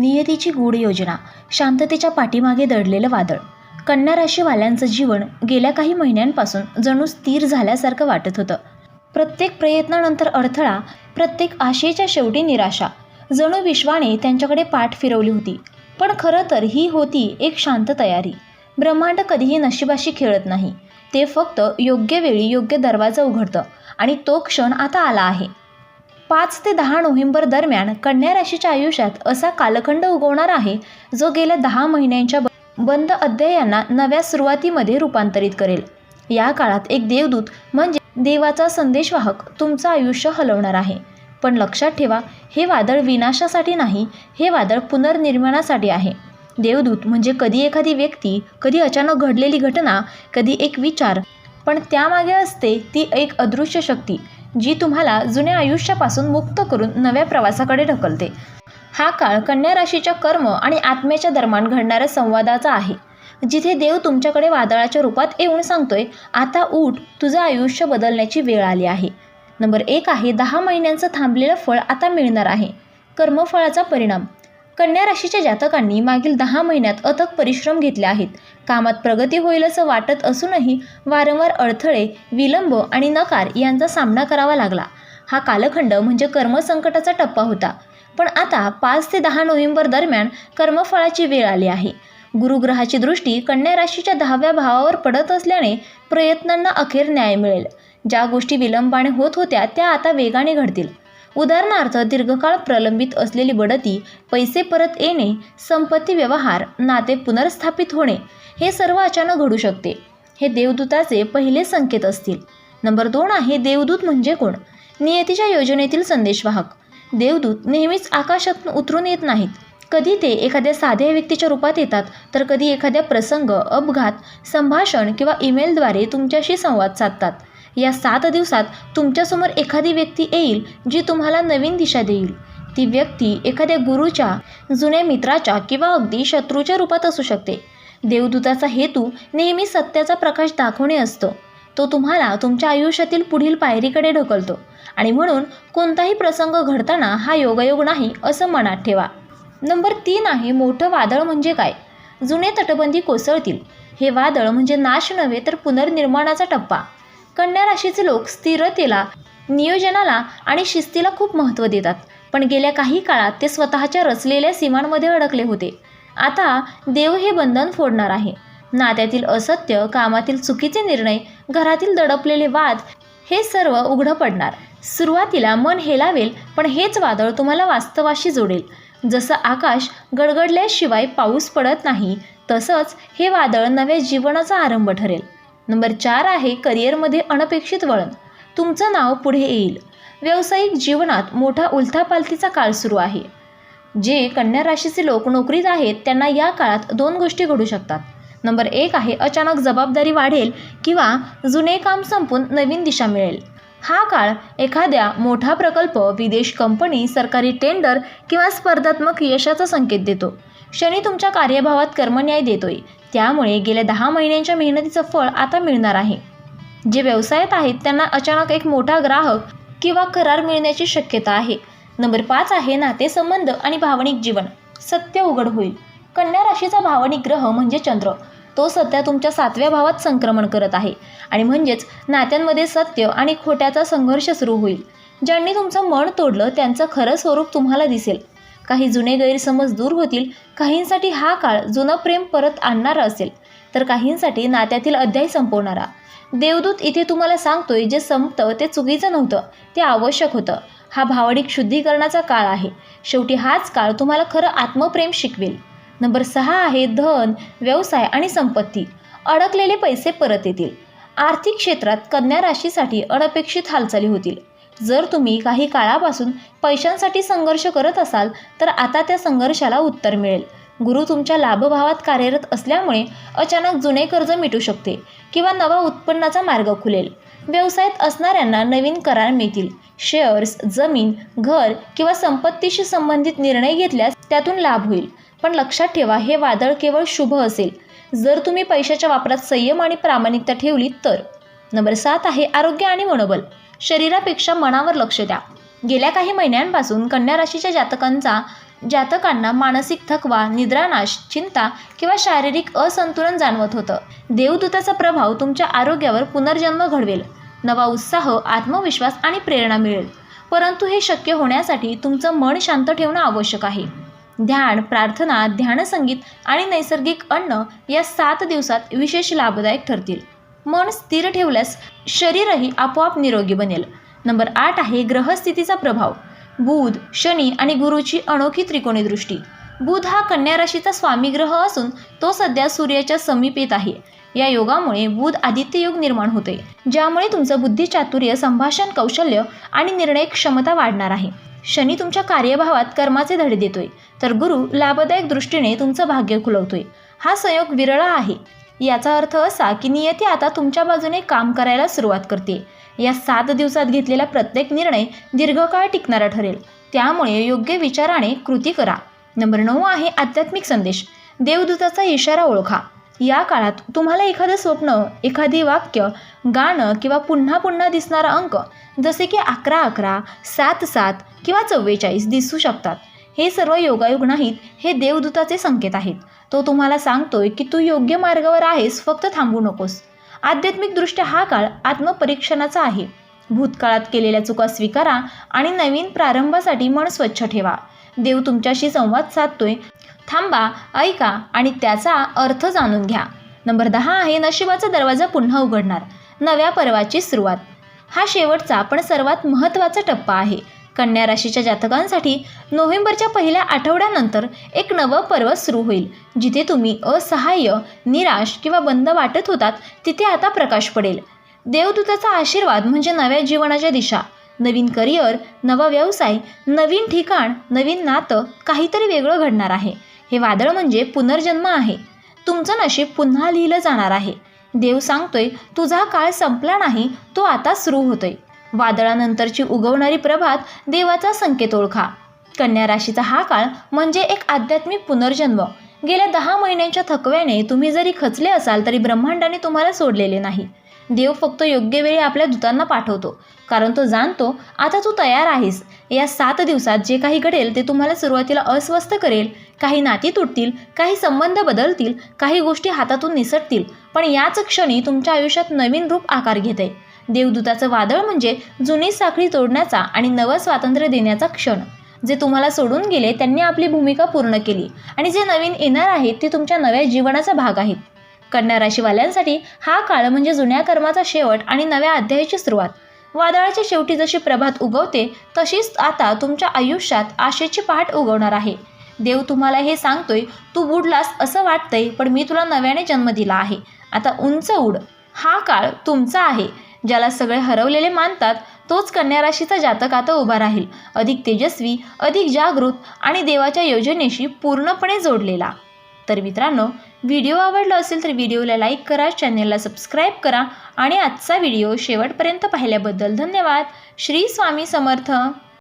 नियतीची गूढ योजना शांततेच्या पाठीमागे दडलेलं वादळ. कन्या राशीवाल्यांचं जीवन गेल्या काही महिन्यांपासून जणू स्थिर झाल्यासारखं वाटत होतं. प्रत्येक प्रयत्नानंतर अडथळा प्रत्येक आशेच्या शेवटी निराशा. जणू विश्वाने त्यांच्याकडे पाठ फिरवली होती पण खरं तर ही होती एक शांत तयारी. ब्रह्मांड कधीही नशिबाशी खेळत नाही. ते फक्त योग्य वेळी योग्य दरवाजा उघडतं आणि तो क्षण आता आला आहे. पाच ते दहा नोव्हेंबर दरम्यान कन्या राशीच्या आयुष्यात असा कालखंड उगवणार आहे जो गेल्या दहा महिन्यांच्या बंद अध्यायांना नव्या सुरुवातीमध्ये रूपांतरित करेल. या काळात एक देवदूत म्हणजे देवाचा संदेशवाहक तुमचं आयुष्य हलवणार आहे. पण लक्षात ठेवा हे वादळ विनाशासाठी नाही हे वादळ पुनर्निर्माणासाठी आहे. देवदूत म्हणजे कधी एखादी व्यक्ती कधी अचानक घडलेली घटना कधी एक विचार पण त्यामागे असते ती एक अदृश्य शक्ती. जी तुम्हाला जुन्या आयुष्यापासून मुक्त करून नव्या प्रवासाकडे ढकलते. हा काळ कन्या राशीच्या कर्म आणि आत्म्याच्या दरम्यान घडणाऱ्या संवादाचा आहे. जिथे देव तुमच्याकडे वादळाच्या रूपात येऊन सांगतोय आता उठ तुझं आयुष्य बदलण्याची वेळ आली आहे. नंबर एक आहे दहा महिन्यांचं थांबलेलं फळ आता मिळणार आहे. कर्मफळाचा परिणाम. कन्या राशीच्या जातकांनी मागील दहा महिन्यात अथक परिश्रम घेतले आहेत. कामात प्रगती होईल असं वाटत असूनही वारंवार अडथळे विलंब आणि नकार यांचा सामना करावा लागला. हा कालखंड म्हणजे कर्मसंकटाचा टप्पा होता. पण आता पाच ते दहा नोव्हेंबर दरम्यान कर्मफळाची वेळ आली आहे. गुरुग्रहाची दृष्टी कन्या राशीच्या दहाव्या भावावर पडत असल्याने प्रयत्नांना अखेर न्याय मिळेल. ज्या गोष्टी विलंबाने होत होत्या त्या आता वेगाने घडतील. उदाहरणार्थ दीर्घकाळ प्रलंबित असलेली बढती पैसे परत येणे संपत्ती व्यवहार नाते पुनर्स्थापित होणे हे सर्व अचानक घडू शकते. हे देवदूताचे पहिले संकेत असतील. नंबर दोन आहे देवदूत म्हणजे कोण? नियतीच्या योजनेतील संदेशवाहक. देवदूत नेहमीच आकाशातून उतरून येत नाहीत. कधी ते एखाद्या साध्या व्यक्तीच्या रूपात येतात तर कधी एखाद्या प्रसंग अपघात संभाषण किंवा ईमेलद्वारे तुमच्याशी संवाद साधतात. या सात दिवसात तुमच्यासमोर एखादी व्यक्ती येईल जी तुम्हाला नवीन दिशा देईल. ती व्यक्ती एखाद्या गुरुच्या जुन्या मित्राच्या किंवा अगदी शत्रूच्या रूपात असू शकते. देवदूताचा हेतू नेहमी सत्याचा प्रकाश दाखवणे असतो. तो तुम्हाला तुमच्या आयुष्यातील पुढील पायरीकडे ढकलतो. आणि म्हणून कोणताही प्रसंग घडताना हा योगायोग नाही असं मनात ठेवा. नंबर तीन आहे मोठं वादळ म्हणजे काय? जुने तटबंदी कोसळतील. हे वादळ म्हणजे नाश नव्हे तर पुनर्निर्माणाचा टप्पा. कन्या राशीचे लोक स्थिरतेला नियोजनाला आणि शिस्तीला खूप महत्त्व देतात. पण गेल्या काही काळात ते स्वतःच्या रचलेल्या सीमांमध्ये अडकले होते. आता देव हे बंधन फोडणार आहे. नात्यातील असत्य कामातील चुकीचे निर्णय घरातील दडपलेले वाद हे सर्व उघडं पडणार. सुरुवातीला मन हेलावेल पण हेच वादळ तुम्हाला वास्तवाशी जोडेल. जसं आकाश गडगडल्याशिवाय पाऊस पडत नाही तसंच हे वादळ नव्या जीवनाचा आरंभ ठरेल. नंबर चार आहे करिअरमध्ये अनपेक्षित वळण. तुमचं नाव पुढे येईल. व्यावसायिक जीवनात मोठा उलथापालथीचा काळ सुरू आहे. जे कन्या राशीचे लोक नोकरीत आहेत त्यांना या काळात दोन गोष्टी घडू शकतात. नंबर एक आहे अचानक जबाबदारी वाढेल किंवा जुने काम संपून नवीन दिशा मिळेल. हा काळ एखाद्या मोठा प्रकल्प विदेश कंपनी सरकारी टेंडर किंवा स्पर्धात्मक यशाचा संकेत देतो. शनी तुमच्या कार्यभावात कर्मन्याय देतोय. त्यामुळे गेल्या दहा महिन्यांच्या मेहनतीचं फळ आता मिळणार आहे. जे व्यवसायात आहेत त्यांना अचानक एक मोठा ग्राहक किंवा करार मिळण्याची शक्यता आहे. नंबर पाच आहे नातेसंबंध आणि भावनिक जीवन. सत्य उघड होईल. कन्या राशीचा भावनिक ग्रह म्हणजे चंद्र. तो सध्या तुमच्या सातव्या भावात संक्रमण करत आहे आणि म्हणजेच नात्यांमध्ये सत्य आणि खोट्याचा संघर्ष सुरू होईल. ज्यांनी तुमचं मन तोडलं त्यांचं खरं स्वरूप तुम्हाला दिसेल. काही जुने गैरसमज दूर होतील काहींसाठी हा काळ जुनं प्रेम परत आणणारा असेल तर काहींसाठी नात्यातील अध्याय संपवणारा. देवदूत इथे तुम्हाला सांगतोय जे संपतं ते चुकीचं नव्हतं ते आवश्यक होतं. हा भावनिक शुद्धीकरणाचा काळ आहे. शेवटी हाच काळ तुम्हाला खरं आत्मप्रेम शिकवेल. नंबर सहा आहे धन व्यवसाय आणि संपत्ती. अडकलेले पैसे परत येतील. आर्थिक क्षेत्रात कन्या राशीसाठी अनपेक्षित हालचाली होतील. जर तुम्ही काही काळापासून पैशांसाठी संघर्ष करत असाल तर आता त्या संघर्षाला उत्तर मिळेल. गुरु तुमच्या लाभभावात कार्यरत असल्यामुळे अचानक जुने कर्ज मिटू शकते किंवा नवा उत्पन्नाचा मार्ग खुलेल. व्यवसायात असणाऱ्यांना नवीन करार मिळतील. शेअर्स जमीन घर किंवा संपत्तीशी संबंधित निर्णय घेतल्यास त्यातून लाभ होईल. पण लक्षात ठेवा हे वादळ केवळ शुभ असेल. जर तुम्ही पैशाच्या वापरात संयम आणि प्रामाणिकता ठेवली तर. नंबर सात आहे आरोग्य आणि मनोबल. शरीरापेक्षा मनावर लक्ष द्या. गेल्या काही महिन्यांपासून कन्या राशीच्या जातकांचा जातकांना मानसिक थकवा निद्रानाश चिंता किंवा शारीरिक असंतुलन जाणवत होतं. देवदूताचा प्रभाव तुमच्या आरोग्यावर पुनर्जन्म घडवेल. नवा उत्साह आत्मविश्वास आणि प्रेरणा मिळेल. परंतु हे शक्य होण्यासाठी तुमचं मन शांत ठेवणं आवश्यक आहे. ध्यान प्रार्थना ध्यानसंगीत आणि नैसर्गिक अन्न या सात दिवसात विशेष लाभदायक ठरतील. मन स्थिर ठेवल्यास शरीरही आपोआप निरोगी बनेल. नंबर आठ आहे ग्रहस्थितीचा प्रभाव. बुध शनी आणि गुरुची अनोखी त्रिकोणी दृष्टी. बुध हा कन्या राशीचा स्वामी ग्रह असून तो सध्या सूर्याच्या समीपेत आहे. या योगामुळे बुध आदित्य योग निर्माण होते ज्यामुळे तुमचं बुद्धिचातुर्य संभाषण कौशल्य आणि निर्णय क्षमता वाढणार आहे. शनी तुमच्या कार्यभावात कर्माचे धडे देतोय तर गुरु लाभदायक दृष्टीने तुमचं भाग्य खुलवतोय. हा संयोग विरळा आहे. याचा अर्थ असा की नियती आता तुमच्या बाजूने काम करायला सुरुवात करते. या सात दिवसात घेतलेला प्रत्येक निर्णय दीर्घकाळ टिकणारा ठरेल. त्यामुळे योग्य विचाराने कृती करा. नंबर नऊ आहे आध्यात्मिक संदेश. देवदूताचा इशारा ओळखा. या काळात तुम्हाला एखादं स्वप्न एखादी वाक्य गाणं किंवा पुन्हा पुन्हा दिसणारा अंक जसे की अकरा अकरा सात सात किंवा चव्वेचाळीस दिसू शकतात. हे सर्व योगायोग नाहीत हे देवदूताचे संकेत आहेत. तो तुम्हाला सांगतोय की तू योग्य मार्गावर आहेस फक्त थांबू नकोस. आध्यात्मिकदृष्ट्या हा काळ आत्मपरीक्षणाचा आहे. भूतकाळात केलेल्या चुका स्वीकारा आणि नवीन प्रारंभासाठी मन स्वच्छ ठेवा. देव तुमच्याशी संवाद साधतोय. थांबा ऐका आणि त्याचा अर्थ जाणून घ्या. नंबर दहा आहे नशिबाचा दरवाजा पुन्हा उघडणार. नव्या पर्वाची सुरुवात. हा शेवटचा पण सर्वात महत्त्वाचा टप्पा आहे. कन्या राशीच्या जातकांसाठी नोव्हेंबरच्या पहिल्या आठवड्यानंतर एक नवं पर्व सुरू होईल. जिथे तुम्ही असहाय्य निराश किंवा बंद वाटत होतात तिथे आता प्रकाश पडेल. देवदूताचा आशीर्वाद म्हणजे नव्या जीवनाच्या दिशा. नवीन करिअर नवा व्यवसाय नवीन ठिकाण नवीन नातं काहीतरी वेगळं घडणार आहे. हे वादळ म्हणजे पुनर्जन्म आहे. तुमचं नशीब पुन्हा लिहिलं जाणार आहे. देव सांगतोय तुझा काळ संपला नाही तो आता सुरू होतोय. वादळानंतरची उगवणारी प्रभात देवाचा संकेत ओळखा. कन्या राशीचा हा काळ म्हणजे एक आध्यात्मिक पुनर्जन्म. गेल्या दहा महिन्यांच्या थकव्याने तुम्ही जरी खचले असाल तरी ब्रह्मांडाने तुम्हाला सोडलेले नाही. देव फक्त योग्य वेळी आपल्या दूतांना पाठवतो. कारण तो जाणतो आता तू तयार आहेस. या सात दिवसात जे काही घडेल ते तुम्हाला सुरुवातीला अस्वस्थ करेल. काही नाती तुटतील काही संबंध बदलतील काही गोष्टी हातातून निसटतील. पण याच क्षणी तुमच्या आयुष्यात नवीन रूप आकार घेते. देवदूताचं वादळ म्हणजे जुनी साखळी तोडण्याचा आणि नवं स्वातंत्र्य देण्याचा क्षण. जे तुम्हाला सोडून गेले त्यांनी आपली भूमिका पूर्ण केली. आणि जे नवीन येणार आहेत ते तुमच्या नव्या जीवनाचा भाग आहेत. कन्या राशीवाल्यांसाठी हा काळ म्हणजे जुन्या कर्माचा शेवट आणि नव्या अध्यायाची सुरुवात. वादळाच्या शेवटी जशी प्रभात उगवते तशीच आता तुमच्या आयुष्यात आशेची पहाट उगवणार आहे. देव तुम्हाला हे सांगतोय तू बुडलास असं वाटतंय पण मी तुला नव्याने जन्म दिला आहे. आता उंच उड. हा काळ तुमचा आहे. ज्याला सगळे हरवलेले मानतात तोच कन्या राशीचा जातक आता उभा राहील. अधिक तेजस्वी अधिक जागृत आणि देवाच्या योजनेशी पूर्णपणे जोडलेला. तर मित्रांनो व्हिडिओ आवडला असेल तर व्हिडिओला लाईक करा चॅनेलला सबस्क्राईब करा आणि आजचा व्हिडिओ शेवटपर्यंत पाहिल्याबद्दल धन्यवाद. श्री स्वामी समर्थ.